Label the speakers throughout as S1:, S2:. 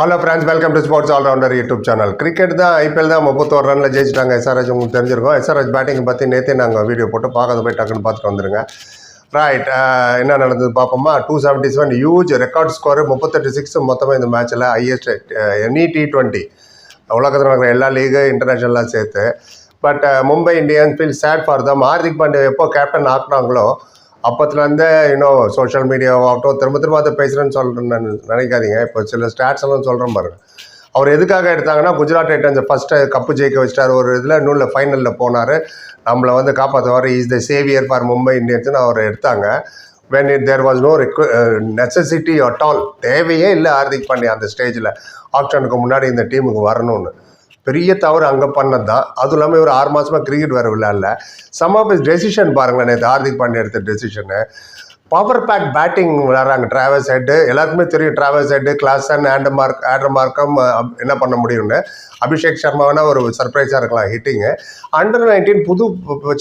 S1: Hello friends welcome to sports allrounder YouTube channel cricket தான் IPL தான் முப்பத்தோரு ரனில் ஜெயிச்சிட்டாங்க. எஸ்ஆர்எச் உங்களுக்கு தெரிஞ்சிருக்கும். எஸ்ஆர்எச் பேட்டிங் பற்றி நேற்றே நாங்கள் வீடியோ போட்டு பார்க்காத போய் டக்குன்னு பார்த்துட்டு வந்துருங்க. ரைட் என்ன நடந்தது பார்ப்போமா? Two seventy seven huge record score முப்பத்தெட்டு சிக்ஸ் மொத்தமாக இந்த மேட்ச்சில் ஹையஸ்ட் எனி டி டுவெண்ட்டி உலகத்தில் நடக்கிற எல்லா லீகு இன்டர்நேஷ்னல்லாம் சேர்த்து. But Mumbai Indians feel sad for them Hardik Pandey எப்போ கேப்டன் ஆக்குனாங்களோ அப்பத்துலேருந்தே இன்னும் சோஷியல் மீடியாவாகட்டும் திரும்ப திரும்ப அதை பேசுகிறேன்னு சொல்கிறேன்னு நினைக்காதீங்க. இப்போ சில ஸ்டாட்ஸ் எல்லாம் சொல்கிறேன் பாருங்க. அவர் எதுக்காக எடுத்தாங்கன்னா குஜராத் டைட்டன்ஸ் ஃபஸ்ட்டு கப்பு ஜெயிக்க வச்சிட்டார். ஒரு இதில் இன்னும் ஃபைனலில் போனார். நம்மளை வந்து காப்பாற்றுவார் is the saviour for Mumbai இந்தியன்ஸ்னு அவர் எடுத்தாங்க. When it there was no ரெக்வ necessity at all தேவையே இல்லை ஹார்திக் பாண்டியா அந்த ஸ்டேஜில் ஆப்ஷனுக்கு முன்னாடி இந்த டீமுக்கு வரணும்னு. பெரிய தவறு அங்கே பண்ணது? தான் அதுவும் இல்லாமல் இவர் ஆறு மாதமாக கிரிக்கெட் வேறு விளையாடல. சம் ஆஃப் இஸ் டெசிஷன் பாருங்களேன் நேற்று ஹார்திக் பாண்டே எடுத்த டெசிஷனு பவர் பேக் பேட்டிங் விளாட்றாங்க டிராவல்ஸ் ஹெட்டு எல்லாருக்குமே தெரியும் Travis Head Klaasen and Mark ஆண்டர் மார்க்கம் என்ன பண்ண முடியும்னு. அபிஷேக் சர்மா வேணால் ஒரு சர்ப்ரைஸாக இருக்கலாம் ஹிட்டிங்கு அண்டர் நைன்டீன் புது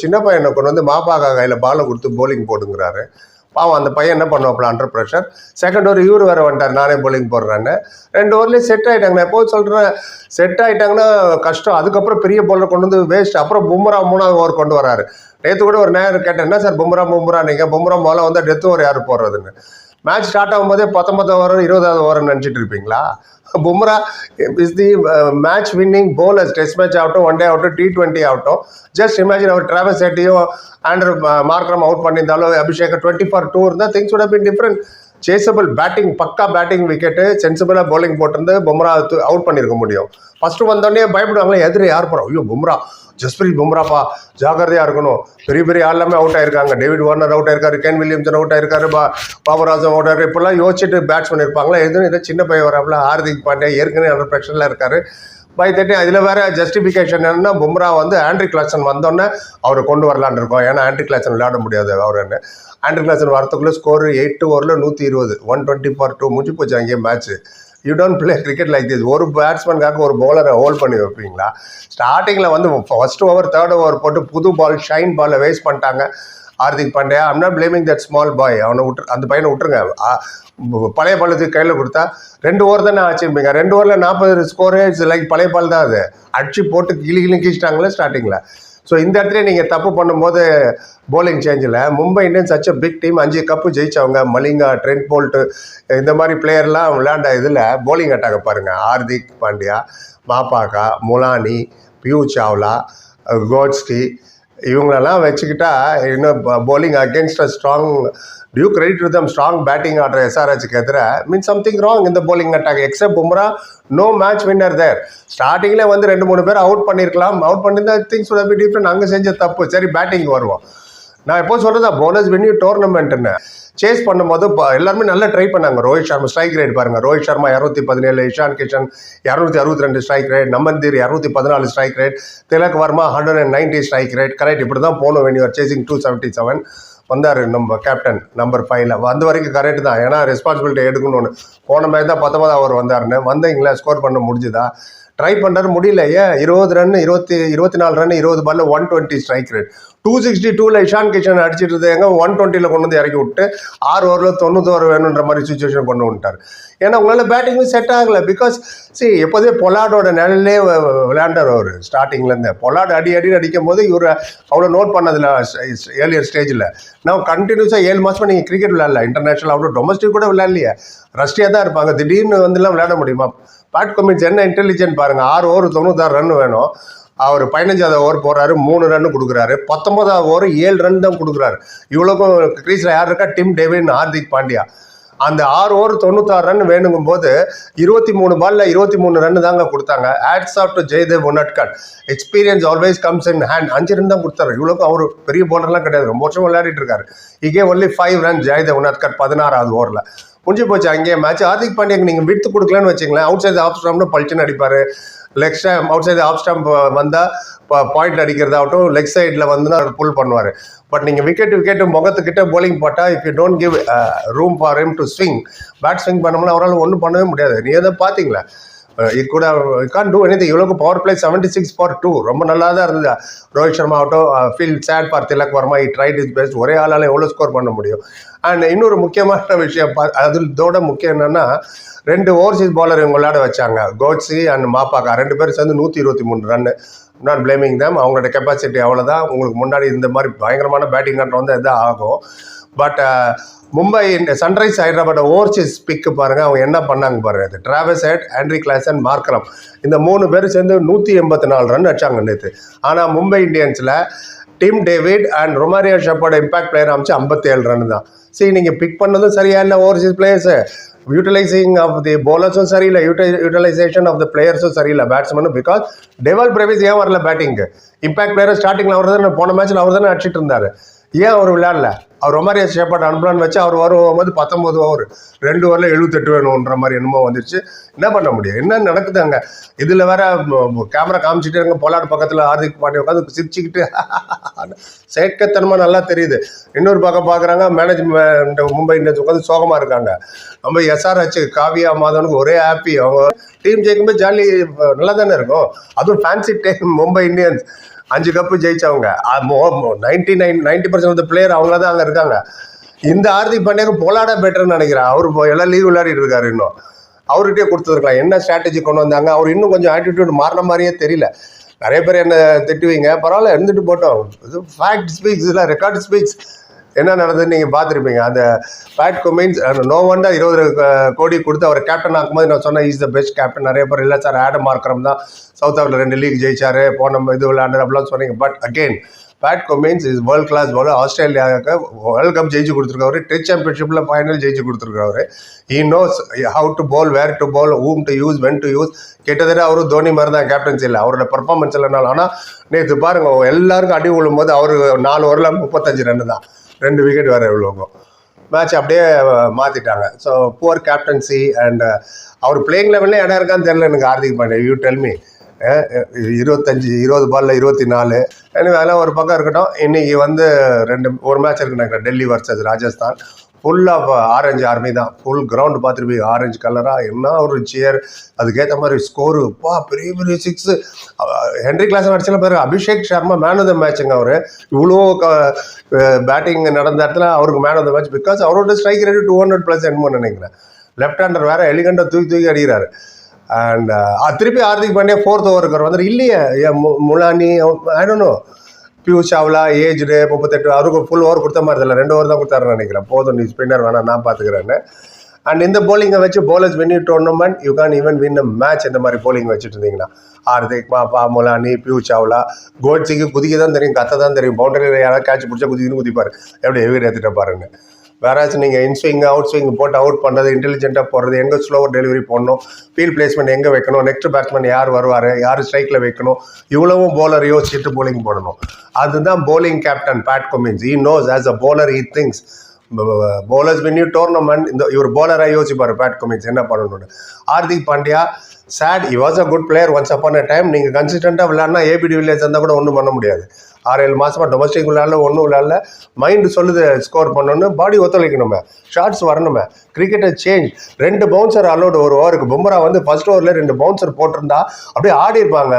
S1: சின்ன பையனை கொண்டு வந்து மாபாகா கையில் பாலை கொடுத்து போலிங் போடுங்கிறாரு பாவம் அந்த பையன் என்ன பண்ணுவாப்புல அண்டர் ப்ரெஷர் செகண்ட் ஓவர் இவர் வேறு வந்துட்டார் நானே போலிங் போடுறேன்னு. ரெண்டு ஓவர்லேயே செட் ஆகிட்டாங்க நான் எப்போது சொல்கிறேன் செட் ஆகிட்டாங்கன்னா கஷ்டம். அதுக்கப்புறம் பெரிய bowler கொண்டு வந்து வேஸ்ட் அப்புறம் பும்ரா மூணாவது ஓவர் கொண்டு வராரு. நேற்று கூட ஒரு நேரம் கேட்டேன் என்ன சார் பும்ரா பும்ரா நீங்கள் பும்ரா முதல்ல வந்து டெத் ஓவர் யார் போடுறதுன்னு? மேட்ச் ஸ்டார்ட் ஆகும்போதே பத்தொன்பது ஓவர் இருபதாவது ஓவர் நினச்சிட்டு இருப்பீங்களா? Bumrah is the match winning bowlers test match ஆகட்டும் ஒன் டே ஆகட்டும் டி டுவெண்ட்டி ஆகட்டும். ஜஸ்ட் இமேஜின் அவர் டிராவல் செட்டியோ ஆண்டர் மார்க்ரம் அவுட் பண்ணியிருந்தாலும் அபிஷேக் டுவெண்ட்டி ஃபார் டூ இருந்தால் things would been different chasable batting பக்கா பேட்டிங் விக்கெட்டு சென்சிபிளாக பவுலிங் போட்டிருந்து பும்ரா அவுட் பண்ணியிருக்க முடியும். ஃபஸ்ட்டு வந்தோடனே பயப்படுவாங்களே எதிரே யார் போகிறோம் ஐயோ பும்ரா. ஜஸ்பிரீத் பும்ராப்பா ஜாக்கிரதையாக இருக்கணும். பெரிய பெரிய ஆள் எல்லாமே அவுட் ஆயிருக்காங்க. டேவிட் வார்னர் அவுட் ஆயிருக்காரு கேன் வில்லியம்சன் அவுட் ஆயிருக்காரு பா பாபராஜன் அவுட் ஆயிருக்காரு. இப்படிலாம் யோசிச்சுட்டு பேட்ஸ்மேன் இருப்பாங்களா? எதுவும் இதை சின்ன பையன் வராப்புல ஹார்திக் பாண்டியா ஏற்கனவே அந்த ப்ரெஷரில் இருக்காரு. பை தட்டி அதில் வேற ஜஸ்டிஃபிகேஷன் என்னென்னா பும்ரா வந்து ஆண்ட்ரி கிளாசன் வந்தோடனே அவரை கொண்டு வரலான்னு இருக்கோம். ஏன்னா ஆண்ட்ரி கிளாசன் விளையாட முடியாது அவர் என்ன. ஆண்ட்ரி கிளாசன் வரத்துக்குள்ளே ஸ்கோர் எயிட் ஓவரில் நூற்றி இருபது ஒன் டுவெண்ட்டி ஃபார் டூ முடிஞ்சு போச்சு அங்கேயே match you don't play cricket like this ஒரு பேட்ஸ்மேனுக்காக ஒரு பவுலரை ஹோல்ட் பண்ணி வைப்பீங்களா? ஸ்டார்டிங்கில் வந்து ஃபர்ஸ்ட் ஓவர் தேர்ட் ஓவர் போட்டு புது பால் ஷைன் பாலை வேஸ்ட் பண்ணிட்டாங்க. Hardik Pandya I'm not blaming that small boy அவனை விட்டு அந்த பையனை விட்டுருங்க. பழைய பாலத்துக்கு கையில் கொடுத்தா ரெண்டு ஓவர் தானே ஆச்சுப்பீங்க ரெண்டு ஓவரில் நாற்பது ஸ்கோரே லைக் பழைய பால் தான் அது. அடிச்சு போட்டு கிளி கிளி கீச்சிட்டாங்களே ஸ்டார்டிங்கில் ஸோ இந்த இடத்துல நீங்கள் தப்பு பண்ணும்போது bowling சேஞ்சில் Mumbai Indians such big team அஞ்சு கப்பு ஜெயிச்சவங்க மலிங்கா ட்ரெண்ட் போல்ட்டு இந்த மாதிரி பிளேயர்லாம் விளையாண்ட இதில் போலிங் அட்டாக பாருங்கள் ஹார்திக் பாண்டியா மாப்பாக்கா முலானி பியூ சாவ்லா கோட்ஸ்டி இவங்களெல்லாம் வச்சுக்கிட்டா இன்னும் bowling against a strong due credit with them strong batting ஆடுற எஸ்ஆர்ஹெச்சுக்கு எதிராக மீன் சம்திங் ராங் இந்த bowling attack except Bumrah no match winner there ஸ்டார்டிங்கில் வந்து ரெண்டு மூணு பேர் அவுட் பண்ணியிருக்கலாம் அவுட் பண்ணியிருந்தா திங்ஸ் would have அங்கே செஞ்ச தப்பு. சரி பேட்டிங் வருவோம். நான் எப்போ சொல்கிறதா போனஸ் வென்யூ டோர்னமெண்ட்டுன்னு சேஸ் பண்ணும்போது ப- எல்லாருமே நல்லா ட்ரை பண்ணாங்க. ரோஹித் சர்மா ஸ்ட்ரைக் ரேட் பாருங்க. ரோஹித் சர்மா இரநூத்தி பதினேழு இஷான் கிஷன் இரநூத்தி அறுபத்தி ரெண்டு ஸ்ட்ரைக் ரேட் நமந்தீர் இரநூத்தி பதினாலு strike rate Tilak Varma hundred and ninety strike rate correct இப்படி தான் போகணும் when you are chasing two seventy seven வந்தார் நம்ம கேப்டன் நம்பர் ஃபைவ்ல வந்த வரைக்கும் கரெக்ட் தான். ஏன்னா ரெஸ்பான்சிபிலிட்டி எடுக்கணும்னு. போன மாதிரி தான் பத்தொன்பதாவது அவர் வந்தாருன்னு. வந்தீங்களா? ஸ்கோர் பண்ண முடிஞ்சுதா? ட்ரை பண்ணுறாரு முடியல ஏன் இருபது ரன் இருபத்தி இருபத்தி நாலு ரன் இருபது பால்ல one twenty strike rate two sixty டூவில் இஷான் கிஷன் அடிச்சிட்டு இருந்தது ஒன் டுவெண்ட்டியில் கொண்டு வந்து இறக்கி விட்டு ஆறு ஓவரில் தொண்ணூத்தோரு வேணுன்ற மாதிரி சுச்சுவேஷன் கொண்டு வந்துட்டார். ஏன்னா உங்களால் பேட்டிங்கும் செட் ஆகலை. பிகாஸ் சி எப்போதே பொலாடோட நிலையிலே விளையாண்டார் அவர் ஸ்டார்டிங்லேருந்து பொலாட் அடி அடி அடிக்கும் போது இவர் அவ்வளோ நோட் பண்ணதில்ல ஏர்லியர் ஸ்டேஜில் நான் கண்டினியூஸாக ஏழு மாதமாக நீங்கள் கிரிக்கெட் விளையாடல. இன்டர்நேஷனல் அவ்வளோ டொமஸ்டிக் கூட விளையாடலையே. ரஷ்டியாக தான் இருப்பாங்க. திடீர்னு வந்துலாம் விளையாட முடியுமா? பேட் கமிட்ஸ் என்ன இன்டெலிஜென்ட் பாருங்கள் ஆறு ஓவர் தொண்ணூத்தாறு ரன் வேணும். அவர் பதினஞ்சாவது ஓவர் போடுறாரு மூணு ரன் கொடுக்குறாரு. பத்தொன்பதாவது ஓவர் ஏழு ரன் தான் கொடுக்குறாரு. இவ்வளோக்கும் கிரீஸில் யார் இருக்கா? Tim David Hardik Pandya. அந்த ஆறு ஓவர் தொண்ணூத்தாறு ரன் வேணுங்கும் போது இருபத்தி மூணு பால்ல இருபத்தி மூணு ரன் தாங்க கொடுத்தாங்க. Hats off to Jaydev Unadkat experience always comes in hand அஞ்சு ரன் தான் கொடுத்தாரு. இவ்வளோக்கும் அவர் பெரிய போலர்லாம் கிடையாது. ரொம்ப வருஷம் விளையாடிட்டு இருக்காரு. E K only five run Jaydev Unadkat பதினாறாவது ஓவரில் முடிஞ்சு போச்சு அங்கேயே மேட்ச் ஹார்திக் பாண்டியாக்கு நீங்கள் விட்டு கொடுக்கலன்னு வச்சுங்களேன் அவுட் சைடு ஆஃப் ஸ்டாம்னு பளிச்சுன்னு அடிப்பார். Leg stump out side off stump வந்தால் பாயிண்ட் அடிக்கிறதாகட்டும் லெக் சைடில் வந்து அவர் புல் பண்ணுவார். பட் நீங்கள் விக்கெட் விக்கெட்டு முகத்துக்கிட்ட போலிங் போட்டால் if you don't give room for him to swing bat swing பண்ணோம்னா அவரால் ஒன்றும் பண்ணவே முடியாது. நீ எதை பார்த்தீங்களா? இட் கூட can do any இவ்வளோக்கு power play seventy six for two ரொம்ப நல்லா தான் இருந்தது. ரோஹித் சர்மா ஆகட்டும் feel sad for Tilak Varma it right is best ஒரே ஆளால் எவ்வளோ ஸ்கோர் பண்ண முடியும்? அண்ட் இன்னொரு முக்கியமான விஷயம் பா- அது இதோட முக்கியம் என்னன்னா ரெண்டு ஓவர்சீஸ் பாலர் இவங்க விளையாட வச்சாங்க. கோட்ஸி அண்ட் மாப்பாக்கா ரெண்டு பேரும் சேர்ந்து நூற்றி இருபத்தி மூணு ரன்னு நாட் பிளேமிங் தேம் அவங்களோட கெப்பாசிட்டி அவ்வளோதான் உங்களுக்கு முன்னாடி இந்த மாதிரி பயங்கரமான பேட்டிங் ஆட்டம் வந்து இதாக ஆகும். But Mumbai sunrise Hyderabad overseas pick பாருங்கள் அவங்க என்ன பண்ணாங்க பாருங்கள் இது Travis Head Andre Klaasen Markram இந்த மூணு பேர் சேர்ந்து நூற்றி எண்பத்தி நாலு ரன் அடிச்சாங்க நேற்று ஆனால் மும்பை இந்தியன்ஸில் Tim David and Romario ஷப்போட impact player அமைச்சு ஐம்பத்தி ஏழு ரன் தான். சரி நீங்கள் பிக் பண்ணதும் சரியா இல்லை overseas players utilising of the பவுலர்ஸும் சரியில்லை யூட்டை யூட்டிலைசேஷன் ஆஃப் த பிளேயர்ஸும் சரியில்லை பேட்ஸ்மேனும் பிகாஸ் டெவல் பிரேவிஸ் ஏன் வரல பேட்டிங்கு இம்பாக்ட் பிளேயர் ஸ்டார்டிங்கில் அவர் தானே போன மேட்ச்சில் அவர் தானே அடிச்சிட்டு இருந்தார். ஏன் அவர் விளையாடல? அவர் ரொமாரியா ஷேப்பாட் அனுப்பலான்னு வச்சு அவர் வரும்போது பத்தொம்பது ஓவர் ரெண்டு ஓவரில் எழுபத்தெட்டு வேணுன்ற மாதிரி என்னமோ வந்துருச்சு. என்ன பண்ண முடியும்? என்ன நடக்குது அங்கே இதில் வேற கேமரா காமிச்சிட்டு இருங்க. பொலாட் பக்கத்தில் ஹார்திக் பாண்டிய உட்காந்து சிரிச்சுக்கிட்டு செயற்கத்தனமாக நல்லா தெரியுது. இன்னொரு பக்கம் பார்க்குறாங்க மேனேஜ்மெண்ட் மும்பை இந்தியன்ஸ் உட்காந்து சோகமாக இருக்காங்க. நம்ம எஸ்ஆர்ஹெச் காவியா மாதவனுக்கு ஒரே ஹாப்பி அவங்க டீம் ஜெயிக்கும்போது ஜாலி நல்லா தானே இருக்கும். அதுவும் ஃபேன்சி டீம் மும்பை இந்தியன்ஸ். அஞ்சு cup ஜெயிச்சவங்க. Ninety nine ninety percent of player அவங்கள தான் அங்கே இருக்காங்க. இந்த ஹார்திக் பாண்டியாக்கு போலாட பெட்டர்னு நினைக்கிறேன். அவர் எல்லாம் லீவ் விளையாடிட்டு இருக்காரு இன்னும். அவர்கிட்டயே கொடுத்துருக்கலாம். என்ன ஸ்ட்ராட்டஜி கொண்டு வந்தாங்க? அவர் இன்னும் கொஞ்சம் ஆட்டிடியூட் மாறின மாதிரியே தெரியல. நிறைய பேர் என்ன திட்டுவீங்க. பரவாயில்ல இருந்துட்டு போட்டோம். இது ஃபேக்ட் ஸ்பீக்ஸ் இல்லை ரெக்கார்ட் ஸ்பீக்ஸ் என்ன நடந்ததுன்னு நீங்கள் பார்த்துருப்பீங்க. அந்த பேட் கொமின்ஸ் நோ வண்டர் இருபது கோடி கொடுத்து அவர் கேப்டன் ஆக்கும்போது நான் சொன்னேன் இஸ் த பெஸ்ட் கேப்டன் நிறைய பேர் இல்லை சார் ஆடம் மார்க்கரம் தான். சவுத் ஆஃப்ரிக்கா ரெண்டு லீக் ஜெயிச்சாரு. போன இது விளையாண்டு அப்படிலாம் சொன்னீங்க. But again Pat Cummins is world class bowler ஆஸ்திரேலியாவுக்கு வேர்ல்ட் கப் ஜெயிச்சு கொடுத்துருக்காரு டெஸ்ட் சாம்பியன்ஷிப்பில் ஃபைனல் ஜெயிச்சு கொடுத்துருக்காரு he knows how to bowl where to bowl whom to use when to use கிட்டத்தட்ட அவரும் தோனி மாதிரி தான் கேப்டன்சி இல்லை அவரோட பர்ஃபார்மன்ஸ் இல்லைனாலும். ஆனால் நேற்று பாருங்க எல்லாருக்கும் அடி விழும்போது அவர் நாலு ஓவரில் முப்பத்தஞ்சு ரன் தான். ரெண்டு விக்கெட் வேறு விழுவும் மேட்ச் அப்படியே மாற்றிட்டாங்க ஸோ புவர் கேப்டன்சி அண்ட் அவர் பிளேயிங் லெவலில் இடம் இருக்கான்னு தெரில எனக்கு ஹார்திக் பாண்டே யூ டெல்மி இருபத்தஞ்சி இருபது பாலில் இருபத்தி நாலு எனவே அதெல்லாம் ஒரு பக்கம் இருக்கட்டும். இன்றைக்கி வந்து ரெண்டு ஒரு மேட்ச் இருக்கு Delhi versus Rajasthan. Full of orange army தான். ஃபுல் கிரவுண்டு பார்த்துருப்பீங்க. ஆரஞ்சு கலராக என்ன ஒரு சியர் அதுக்கேற்ற மாதிரி ஸ்கோரு பா பெரிய பெரிய சிக்ஸு ஹென்ரி கிளாஸ் அடிச்சல பேர் Abhishek Sharma man of the மேட்சுங்க அவர். இவ்வளோ க பேட்டிங் நடந்த இடத்துல அவருக்கு man of the match because அவரோட strike rate two hundred plus என்னமோ நினைக்கிறேன். லெஃப்ட் ஹேண்டர் வேற எலிகண்டாக தூக்கி தூக்கி அடிக்கிறாரு. அண்ட் திருப்பி ஹார்திக் பாண்டியா ஃபோர்த் ஓவருக்கு வந்துட்டு இல்லையே மு- Mulani I don't know Piyush Chawla aged முப்பத்தெட்டு அவருக்கு ஃபுல் ஓவர் கொடுத்த மாதிரி இல்லை. ரெண்டு ஓவர் தான் கொடுத்தாருன்னு நினைக்கிறேன். போதும் நீ ஸ்பின்னர் வேணாம் நான் பார்த்துக்கிறேன்னு. அண்ட் இந்த போலிங்கை வச்சு bowlers win tournament you can even win a match இந்த மாதிரி போலிங் வச்சுட்டு இருந்தீங்கன்னா. ஹார்திக் பாப்பா முலானி பியூஷ் சாவ்லா கோட்ஸிக்கு குதிக்க தான் தெரியும் கத்த தான் தெரியும் பவுண்டரியில் யாராவது கேட்ச் பிடிச்சா குதிக்கணும்னு குதிப்பார். எப்படி எவ்வளோ எடுத்துகிட்டு பாருங்க வேறாச்சும் நீங்கள் இன்ஸ்விங் அவுட் ஸ்விங் போட்டு அவுட் பண்ணுறது இன்டெலிஜென்ட்டாக போடுறது எங்கே ஸ்லோவர் டெலிவரி போடணும் ஃபீல்ட் பிளேஸ்மெண்ட் எங்கே வைக்கணும் நெக்ஸ்ட் பேட்ஸ்மேன் யார் வருவார் யார் ஸ்ட்ரைக்கில் வைக்கணும் இவ்வளவும் போலர் யோசிச்சுட்டு போலிங் போடணும். அதுதான் bowling captain Pat Cummins he knows as a bowler he thinks bowlers win you tournament இந்த இவர் பவுலராக யோசிப்பார் பேட் கொமின்ஸ் என்ன பண்ணணும்னு. Hardik Pandya said he was a good player once upon a time நீங்கள் கன்சிஸ்டண்ட்டாக விளையாடினா ஏபிடி வில்லேஜ் இருந்தால் கூட ஒன்றும் பண்ண முடியாது. ஆறு ஏழு மாதமாக டொமஸ்டிக் விளையாடல ஒன்றும் விளையாடல. மைண்டு சொல்லுது ஸ்கோர் பண்ணணும்னு பாடி ஒத்துழைக்கணுமே. ஷார்ட்ஸ் வரணுமே. கிரிக்கெட்டை சேஞ்ச் ரெண்டு பவுன்சர் அலோடு ஒரு ஓவருக்கு பும்ரா வந்து ஃபர்ஸ்ட் ஓவரில் ரெண்டு பவுன்சர் போட்டிருந்தா அப்படியே ஆடி இருப்பாங்க.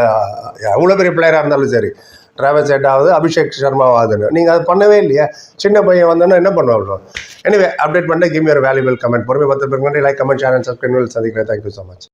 S1: எவ்வளோ பெரிய பிளேயராக இருந்தாலும் சரி. டிராவல் செட் ஆகுது அபிஷேக் சர்மாவாகுதுன்னு நீங்கள் அது பண்ணவே இல்லையா. சின்ன பையன் வந்தோன்னா என்ன பண்ணுவோம் எனவே அப்டேட் பண்ணிட்டு கிம் யூர் வேல்யூபிள் கமெண்ட் பொறுமை பத்து பேருக்கு லைக் கமெண்ட் சேனல் சப்ஸ்கிரைப் சந்திக்கிறேன். Thank you so much